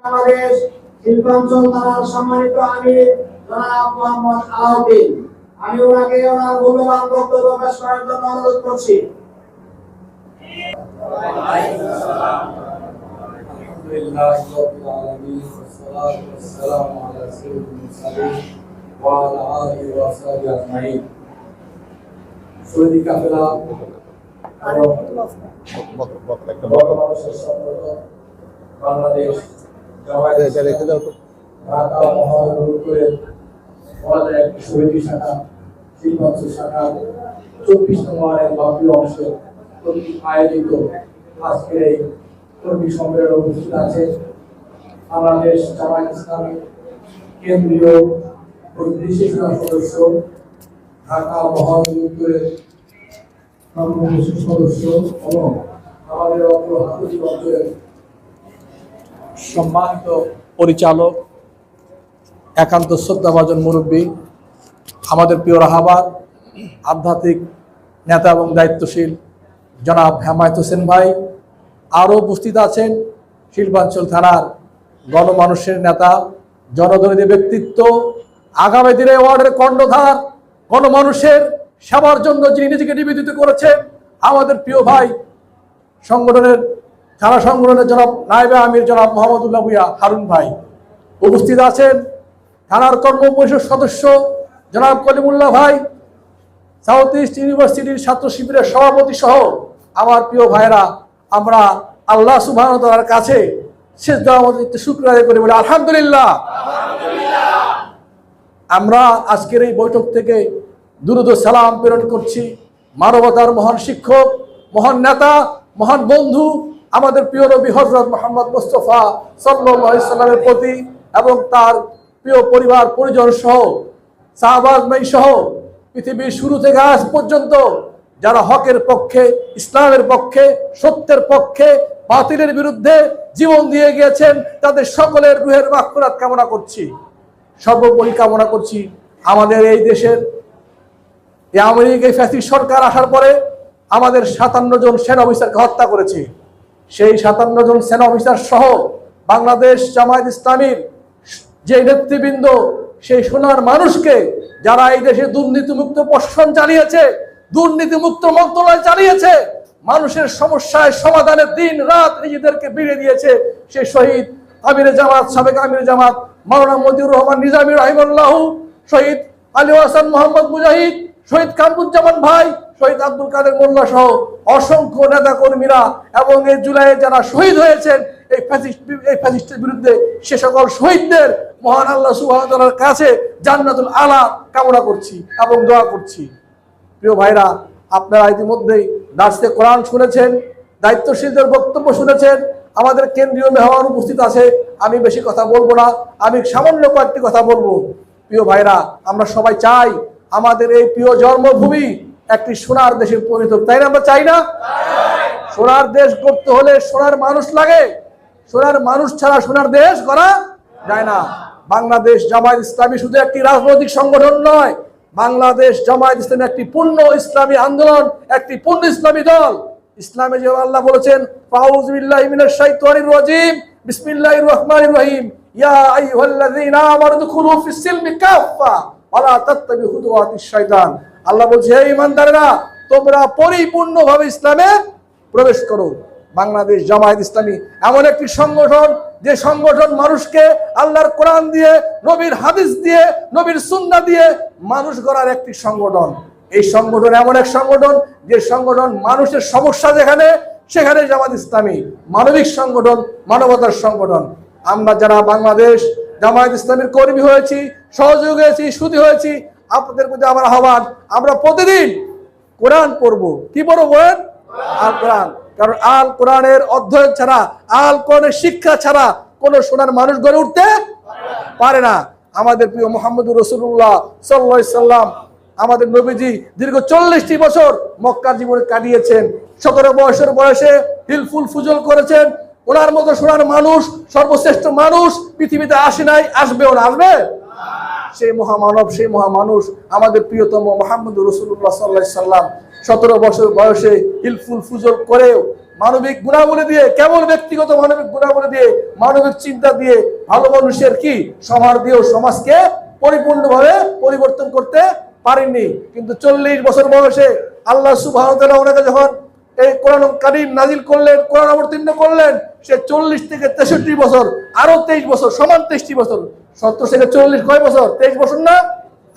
বাংলাদেশ শিল্পাঞ্চল থানার সম্মানিত আমির জনাব মোহাম্মদ আলাউদ্দিন আমি ওনাকে ওনার মূল্যবান বক্তব্য পেশ করার জন্য অনুরোধ করছি الحمد لله رب العالمين والصلاة والسلام على سيد المرسلين وعلى آله وصحبه أجمعين সৌদি কাফেলা এবং বর্তমান সুসংগত বাংলাদেশ একটি সমিতি শাখা শাখা চব্বিশ নম্বর এক বাকি অংশে আয়োজিত আজকের এই কর্মী সম্মেলনে উপস্থিত আছে বাংলাদেশ জামায়াত ইসলামী কেন্দ্রীয় বিশেষ সদস্য ঢাকা মহানগরের সদস্য এবং আমাদের অগ্র অঞ্চলের সম্মানিত পরিচালক, একান্ত শ্রদ্ধাভাজন মুরব্বী, আমাদের প্রিয় রাহাবার, আধ্যাত্মিক নেতা এবং দায়িত্বশীল জনাব হেমায়ত হোসেন ভাই, আরও উপস্থিত আছেন শিল্পাঞ্চল থানার গণমানুষের নেতা জনদরদী ব্যক্তিত্ব, আগামী দিনে ওয়ার্ডের কর্ণধার, গণমানুষের সেবার জন্য যিনি নিজেকে নিবেদিত করেছেন, আমাদের প্রিয় ভাই, সংগঠনের থানা সংগঠনের জনাব নাইবে আমির জনাব মোহাম্মদুল্লাহ ভুইয়া হারুন ভাই উপস্থিত আছেন। থানার কর্ম পরিষদ সদস্য জনাব কলিমুল্লাহ ভাই, সাউথ ইস্ট ইউনিভার্সিটির ছাত্র শিবিরের সভাপতি সহ আমার প্রিয় ভাইরা আমরা আল্লাহ সুবহান তাআলার কাছে শেষ দেওয়া শুক্র আদায় করি বলে আলহামদুলিল্লাহ। আমরা আজকের এই বৈঠক থেকে দুরুদ সালাম প্রেরণ করছি। মানবতার মহান শিক্ষক, মহান নেতা, মহান বন্ধু আমাদের প্রিয় নবী হজরত মোহাম্মদ মুস্তফা সাল্লামের প্রতি এবং তার প্রিয় পরিবার, পরিজন সহ শাহবাজ ভাই সহ পৃথিবীর শুরু থেকে আজ পর্যন্ত যারা হকের পক্ষে, ইসলামের পক্ষে, সত্যের পক্ষে, বাতিলের বিরুদ্ধে জীবন দিয়ে গিয়েছেন, তাদের সকলের রুহের মাকফরাত কামনা করছি। সর্বোপরি কামনা করছি আমাদের এই দেশের এই আমেরিকায় ফ্যাসিস্ট সরকার আসার পরে আমাদের সাতান্ন জন সেনা অফিসারকে হত্যা করেছে। সেই সাতান্ন জন সেনা অফিসার সহ বাংলাদেশ জামায়াত ইসলামীর যে নেতৃবৃন্দ, সেই সোনার মানুষকে যারা এই দেশে দুর্নীতিমুক্ত প্রশাসন চালিয়েছে, দুর্নীতিমুক্ত মন্ত্রণালয় চালিয়েছে, মানুষের সমস্যায় সমাধানের দিন রাত নিজেদেরকে বিড়ে দিয়েছে সে শহীদ আমির জামাত, সাবেক আমির জামাত, মাওলানা মতিউর রহমান নিজামী রাহিমুল্লাহ শহীদ আলী হাসান মোহাম্মদ মুজাহিদ শহীদ কামরুজ্জামান ভাই, শহীদ আব্দুল কাদের মোল্লা সহ অসংখ্য নেতা কর্মীরা এবং এই জুলাইয়ে যারা শহীদ হয়েছেন, এই ফ্যাসিস্ট এই ফ্যাসিস্টের বিরুদ্ধে সে সকল শহীদদের মহান আল্লাহ সুবাহর কাছে জান্নাতুল আলা কামনা করছি এবং দোয়া করছি। প্রিয় ভাইরা, আপনারা ইতিমধ্যেই দার্সে কোরআন শুনেছেন, দায়িত্বশীলদের বক্তব্য শুনেছেন, আমাদের কেন্দ্রীয় মেহমান উপস্থিত আছে, আমি বেশি কথা বলব না, আমি সামান্য কয়েকটি কথা বলব। প্রিয় ভাইরা, আমরা সবাই চাই আমাদের এই প্রিয় জন্মভূমি একটি সোনার দেশে পরিণত তাই না আমরা চাই না? সোনার দেশ করতে হলে সোনার মানুষ লাগে। সোনার মানুষ ছাড়া সোনার দেশ করা যায় না। বাংলাদেশ জামায়াত ইসলামী শুধু একটি রাজনৈতিক সংগঠন নয়, বাংলাদেশ জামায়াত ইসলামী একটি পূর্ণ ইসলামী আন্দোলন, একটি পূর্ণ ইসলামী দল। ইসলামে যে আল্লাহ বলেছেন রাজিম, বিসমিল্লাহির রহমানির রহিম। ইয়া আইয়ুহাল্লাযীনা আমানু দুখুলু ফিস সিলমি কাফফা। ওয়ালা তাত্তাবি আল্লাহ বলছে, হে ঈমানদারেরা, তোমরা পরিপূর্ণভাবে ইসলামে প্রবেশ করো। বাংলাদেশ জামায়াত ইসলামী এমন একটি সংগঠন, যে সংগঠন মানুষকে আল্লাহর কোরআন দিয়ে, নবীর হাদিস দিয়ে, নবীর সুন্না দিয়ে মানুষ গড়ার একটি সংগঠন। এই সংগঠন এমন এক সংগঠন, যে সংগঠন মানুষের সমস্যা যেখানে, সেখানে জামাত ইসলামী মানবিক সংগঠন, মানবতার সংগঠন। আমরা যারা বাংলাদেশ জামায়াত ইসলামের কর্মী হয়েছি, সহযোগ হয়েছি, সুদী হয়েছি। আপনাদের প্রতি আমার আহ্বান, আমরা প্রতিদিন কোরআন পড়ব। কি পড়ব বলেন? আল কোরআন। কারণ আল কোরআনের অধ্যয়ন ছাড়া, আল কোরআনের শিক্ষা ছাড়া কোন সোনার মানুষ গড়ে উঠতে পারে না। আমাদের প্রিয় মোহাম্মদ রসুল্লাহ সাল্লাহ সাল্লাম, আমাদের নবীজি দীর্ঘ চল্লিশটি বছর মক্কার জীবনে কাটিয়েছেন। সতেরো বয়সের বয়সে হিলফুল ফুজল করেছেন। ওনার মতো সোনার মানুষ, সর্বশ্রেষ্ঠ মানুষ পৃথিবীতে আসে নাই আসবেও না আসবে? সেই মহামানব, সেই মহামানুষ, আমাদের প্রিয়তম মোহাম্মদ রসুল্লাহ সাল্লাহ সাল্লাম সতেরো বছর বয়সে হিলফুল ফুজল করেও মানবিক গুণাবলী দিয়ে, কেবল ব্যক্তিগত মানবিক গুণাবলী দিয়ে, মানবিক চিন্তা দিয়ে ভালো মানুষের কি সমার দিয়েও সমাজকে পরিপূর্ণভাবে পরিবর্তন করতে পারেননি। কিন্তু চল্লিশ বছর বয়সে আল্লাহ সুবাহ ওনাকে যখন এই কোরআন কারিম নাজিল করলেন, কোরআন অবতীর্ণ করলেন, সে চল্লিশ থেকে তেষট্টি বছর, আরও তেইশ বছর, সমান তেইশটি বছর। সত্তর থেকে চল্লিশ কয় বছর? তেইশ বছর না?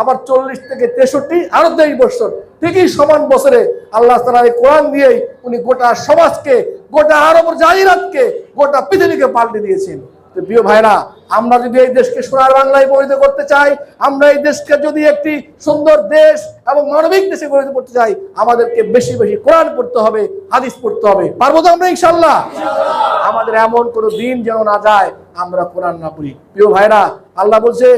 আবার চল্লিশ থেকে তেষট্টি, আরও তেইশ বছর। ঠিকই সমান বছরে আল্লাহ তালা এই কোরআন দিয়েই উনি গোটা সমাজকে, গোটা আরব জাহিরাতকে, গোটা পৃথিবীকে পাল্টে দিয়েছেন। তো প্রিয় ভাইরা, আমরা যদি এই দেশকে সোনার বাংলায় পরিণত করতে চাই, আমরা এই দেশকে যদি একটি সুন্দর দেশ এবং মানবিক দেশে পরিণত করতে চাই, আমাদেরকে বেশি বেশি কোরআন পড়তে হবে, হাদিস পড়তে হবে। পারব তো আমরা ইনশাল্লাহ আমাদের এমন কোনো দিন যেন না যায়, আমরা কোরআন না পড়ি। প্রিয় ভাইরা, আল্লাহ বলছে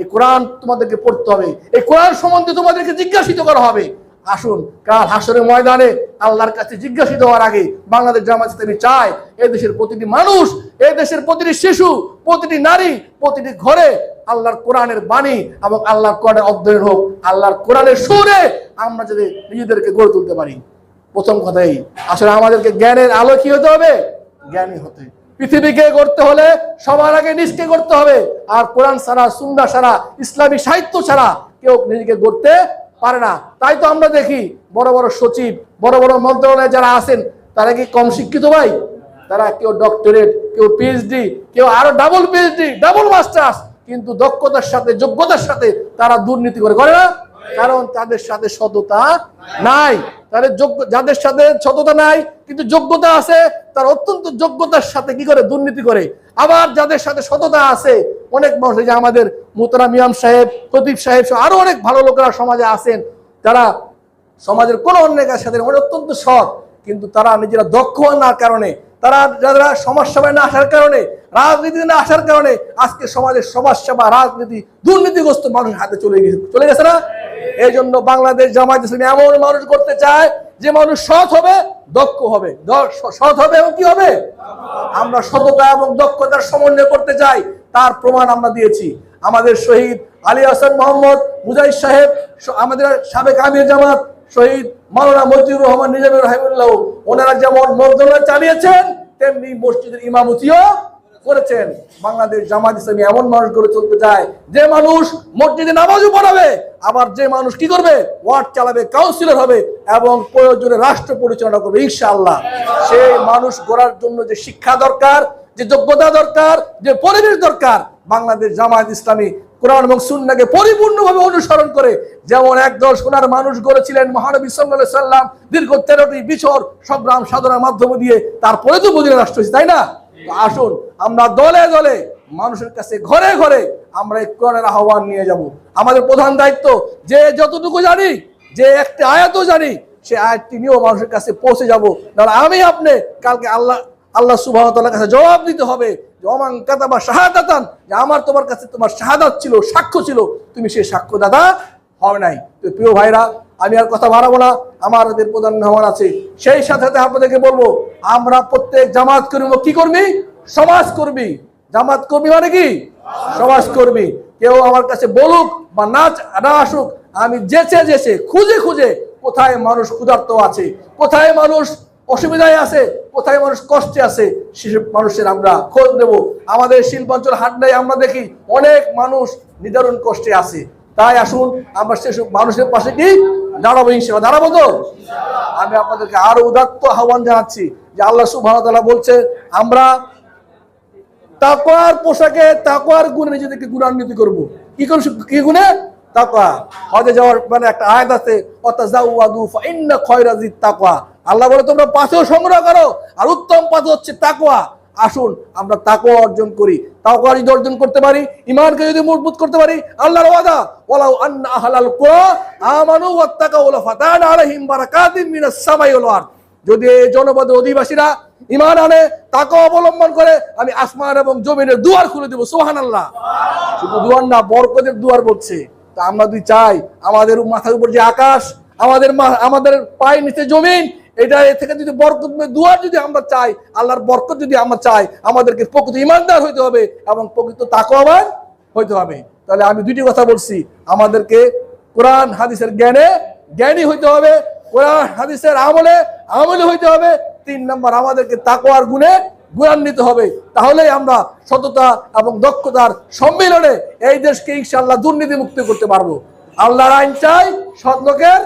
এই কোরআন তোমাদেরকে পড়তে হবে। এই কোরআন সম্বন্ধে তোমাদেরকে জিজ্ঞাসিত করা হবে। আসুন, কাল হাসরের ময়দানে আল্লাহর কাছে জিজ্ঞাসিত হওয়ার আগে বাংলাদেশ জামাত ইসলামী চায় এই দেশের প্রতিটি মানুষ এই দেশের প্রতিটি শিশু, প্রতিটি নারী, প্রতিটি ঘরে আল্লাহর কোরআনের বাণী এবং আল্লাহর কোরআনের অধ্যয়ন হোক, আল্লাহর কোরআনের সুরে আমরা যদি নিজেদেরকে গড়ে তুলতে পারি। প্রথম কথাই, আসলে আমাদেরকে জ্ঞানের আলো কি হতে হবে? জ্ঞানী হতে। পৃথিবীকে গড়তে হলে সবার আগে নিজকে করতে হবে। আর কোরআন ছাড়া সুন্দর ছাড়া, ইসলামী সাহিত্য ছাড়া কেউ নিজেকে গড়তে পারে না। তাই তো আমরা দেখি বড় বড় সচিব, বড় বড় মন্ত্রণালয়ে যারা আছেন, তারা কি কম শিক্ষিত ভাই? তারা কেউ ডক্টরেট কেউ পিএইচডি কেউ আরও ডাবল পিএইচডি ডাবল মাস্টার্স কিন্তু দক্ষতার সাথে, যোগ্যতার সাথে তারা দুর্নীতি করে করে না? কারণ তাদের সাথে সততা নাই। তাদের যোগ্য যাদের সাথে সততা নাই, কিন্তু যোগ্যতা আছে, তার অত্যন্ত যোগ্যতার সাথে কি করে? দুর্নীতি করে। আবার যাদের সাথে সততা আছে, অনেক মানুষ যে আমাদের মুতরা মিয়াম সাহেব প্রদীপ সাহেব আরও অনেক ভালো লোকেরা সমাজে আছেন। তারা সমাজের কোনো অন্যের সাথে অত্যন্ত সৎ, কিন্তু তারা নিজেরা দক্ষ না কারণে তারা যারা সমাজ সেবায় না আসার কারণে রাজনীতি না আসার কারণে আজকে সমাজের সমাজ সেবা রাজনীতি দুর্নীতিগ্রস্ত মানুষের হাতে চলে গেছে। চলে গেছে না? এই জন্য বাংলাদেশ জামায়াত ইসলামী এমন মানুষ করতে চায়, যে মানুষ সৎ হবে, দক্ষ হবে। সৎ হবে এবং কি হবে? আমরা সততা এবং দক্ষতার সমন্বয় করতে চাই, তার প্রমাণ আমরা দিয়েছি। আমাদের শহীদ আলী হাসান মোহাম্মদ মুজাহিদ সাহেব আমাদের সাবেক আমির জামাত শহীদ মাওলানা মজিবুর রহমান নিজামুর রহিমুল্লাহ, ওনারা যেমন মন্ত্রণালয় চালিয়েছেন, তেমনি মসজিদের ইমামতিও করেছেন। বাংলাদেশ জামাত ইসলামী এমন মানুষ গড়ে চলতে চায়, যে মানুষ মসজিদে নামাজও পড়াবে, আবার যে মানুষ কি করবে? ওয়ার্ড চালাবে কাউন্সিলর হবে এবং প্রয়োজনে রাষ্ট্র পরিচালনা করবে, ইনশাআল্লাহ। সেই মানুষ গড়ার জন্য যে শিক্ষা দরকার, যে যোগ্যতা দরকার, যে পরিবেশ দরকার, বাংলাদেশ জামায়াত ইসলামী কোরআন এবং সুন্নাকে পরিপূর্ণভাবে অনুসরণ করে, যেমন একদল সোনার মানুষ গড়েছিলেন মহানবী সাল্লাহ সাল্লাম দীর্ঘ তেরোটি বিছর সংগ্রাম সাধনার মাধ্যমে দিয়ে, তারপরে তো বুঝিয়ে রাষ্ট্র তাই না? আসুন, আমরা দলে দলে মানুষের কাছে ঘরে ঘরে আমরা এই কোরআনের আহ্বান নিয়ে যাব। আমাদের প্রধান দায়িত্ব, যে যতটুকু জানি, যে একটি আয়াতও জানি, সে আয়াতটি নিয়েও মানুষের কাছে পৌঁছে যাব। তাহলে আমি আপনি কালকে আল্লাহ আল্লাহ সুবাহ তাআলার কাছে জবাব দিতে হবে শাহাদাতান, যে আমার তোমার কাছে তোমার শাহাদাত ছিল, সাক্ষ্য ছিল, তুমি সেই সাক্ষ্য দাদা হবে নাই। তো প্রিয় ভাইরা, আমি আর কথা বাড়াবো না, আমার আমাদের প্রধান মেহমান আছে। সেই সাথে সাথে আপনাদেরকে বলব, আমরা প্রত্যেক জামাত কর্মী কি করবি সমাজ কর্মী। জামাত কর্মী মানে কি? সমাজ কর্মী। কেউ আমার কাছে বলুক বা নাচ না আসুক, আমি যেচে যেচে, খুঁজে খুঁজে কোথায় মানুষ ক্ষুধার্ত আছে, কোথায় মানুষ অসুবিধায় আছে, কোথায় মানুষ কষ্টে আছে সেসব মানুষের আমরা খোঁজ নেব। আমাদের শিল্পাঞ্চল হাটনায় আমরা দেখি অনেক মানুষ নিদারুণ কষ্টে আছে। তাই আসুন, আমরা সেসব মানুষের পাশে কি দাঁড়াবো ইনশাল্লাহ দাঁড়াবো তো? আমি আপনাদেরকে আরও উদাত্ত আহ্বান জানাচ্ছি যে আল্লাহ ওয়া বলছে, আমরা তাকওয়ার পোশাকে তাকওয়ার গুণে নিজেদেরকে গুণান্বিত করব। কি করব কি গুণে? তাকোয়া হজে যাওয়ার মানে একটা আয়াত আছে খায়রাজিত তাকওয়া। আল্লাহ বলে, তোমরা পাথর সংগ্রহ করো, আর উত্তম পাথর হচ্ছে তাকওয়া। আসুন, আমরা তাকওয়া অর্জন করি। তাকওয়া যদি অর্জন করতে পারি ইমানকে যদি মজবুত করতে পারি, আল্লাহর ওয়াদা, ওয়ালাউ আন্না আহলাল কুরা আমানু ওয়াত্তাকাউ লাফাতানা আলাইহিম বারাকাতিম মিনাস সামাই ওয়াল আরদ। যদি এই জনপদের অধিবাসীরা ইমান আনে তাকে অবলম্বন করে, আমি আসমান এবং জমিনের দুয়ার খুলে দেবো। সোহান আল্লাহ শুধু দুয়ার না, বরকতের দুয়ার বলছে। তা আমরা যদি চাই, আমাদের মাথার উপর যে আকাশ, আমাদের আমাদের পায়ের নিচে জমিন এটা এ থেকে যদি বরকত দুয়ার যদি আমরা চাই, আল্লাহর বরকত যদি আমরা চাই, আমাদেরকে প্রকৃত ইমানদার হইতে হবে এবং প্রকৃত তাকওয়াবান হইতে হবে। তাহলে আমি দুইটি কথা বলছি। আমাদেরকে কোরআন, হাদিসের জ্ঞানে জ্ঞানী হইতে হবে, কোরআন, হাদিসের আমলে আমলে হইতে হবে। তিন নম্বর, আমাদেরকে তাকওয়ার গুণে গুণান্বিত হবে। তাহলেই আমরা সততা এবং দক্ষতার সম্মিলনে এই দেশকে ইনশাল্লাহ দুর্নীতি মুক্ত করতে পারব। আল্লাহর আইন চাই, সৎ লোকের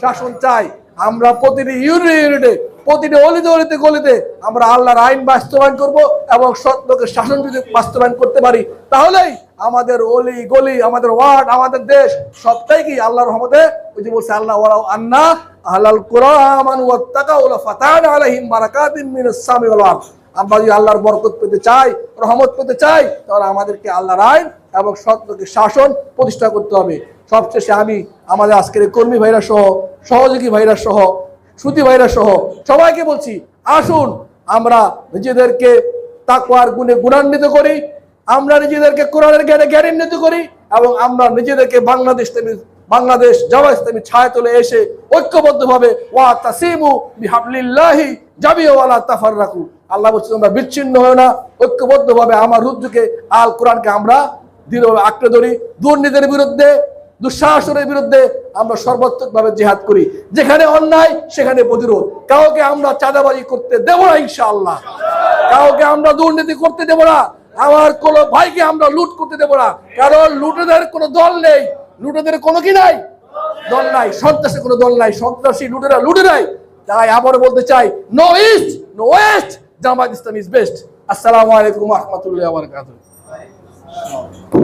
শাসন চাই। আমরা প্রতিটি ইউনিটে ইউনিটে, প্রতিটি অলিতে অলিতে গলিতে আমরা আল্লাহর আইন বাস্তবায়ন করব এবং লোকের শাসন যদি বাস্তবায়ন করতে পারি, তাহলেই আমাদের অলি গলি, আমাদের ওয়ার্ড, আমাদের দেশ সবটাই কি আল্লাহর রহমতে ওই যে বলছে, আল্লাহ ওয়ালাউ আন্না আহলাল মিনাস সামি ওয়াল আমরা যদি আল্লাহর বরকত পেতে চাই, রহমত পেতে চাই, তাহলে আমাদেরকে আল্লাহর আইন এবং লোকের শাসন প্রতিষ্ঠা করতে হবে। সবশেষে আমি, আমাদের আজকের কর্মী ভাইরা সহ, সহযোগী ভাইরা সহ, শ্রুতি ভাইরা সহ, সবাইকে বলছি, আসুন, আমরা নিজেদেরকে তাকওয়ার গুণে গুণান্বিত করি, আমরা নিজেদেরকে কোরআনের জ্ঞানে জ্ঞানান্বিত করি এবং আমরা নিজেদেরকে বাংলাদেশ বাংলাদেশ জামা ইসলামী ছায়া তুলে এসে ঐক্যবদ্ধভাবে, ওয়া তাসিমু বিহাবলিল্লাহি জাবিওয়ালা তাফার রাখু আল্লাহ বলছে, তোমরা বিচ্ছিন্ন হয় না, ঐক্যবদ্ধভাবে আমার রুদ্রকে আল কোরআনকে আমরা দৃঢ়ভাবে আঁকড়ে ধরি। দুর্নীতির বিরুদ্ধে, দুঃশাসনের বিরুদ্ধে আমরা সর্বাত্মকভাবে জেহাদ করি। যেখানে অন্যায়, সেখানে প্রতিরোধ। কাউকে আমরা চাঁদাবাজি করতে দেব না, ইনশাআল্লাহ। কাউকে আমরা দুর্নীতি করতে দেব না। আমার কোন ভাইকে আমরা লুট করতে দেব না। কারণ লুটেদের কোনো দল নেই। লুটেদের কোনো কি নাই? দল নাই। সন্ত্রাসের কোনো দল নাই। সন্ত্রাসী লুটেরা লুটে নাই। তাই আবার বলতে চাই no east no west Jamaat Islam is best আসসালামু আলাইকুম রহমতুল্লাহ বারকাতুহ। Oh.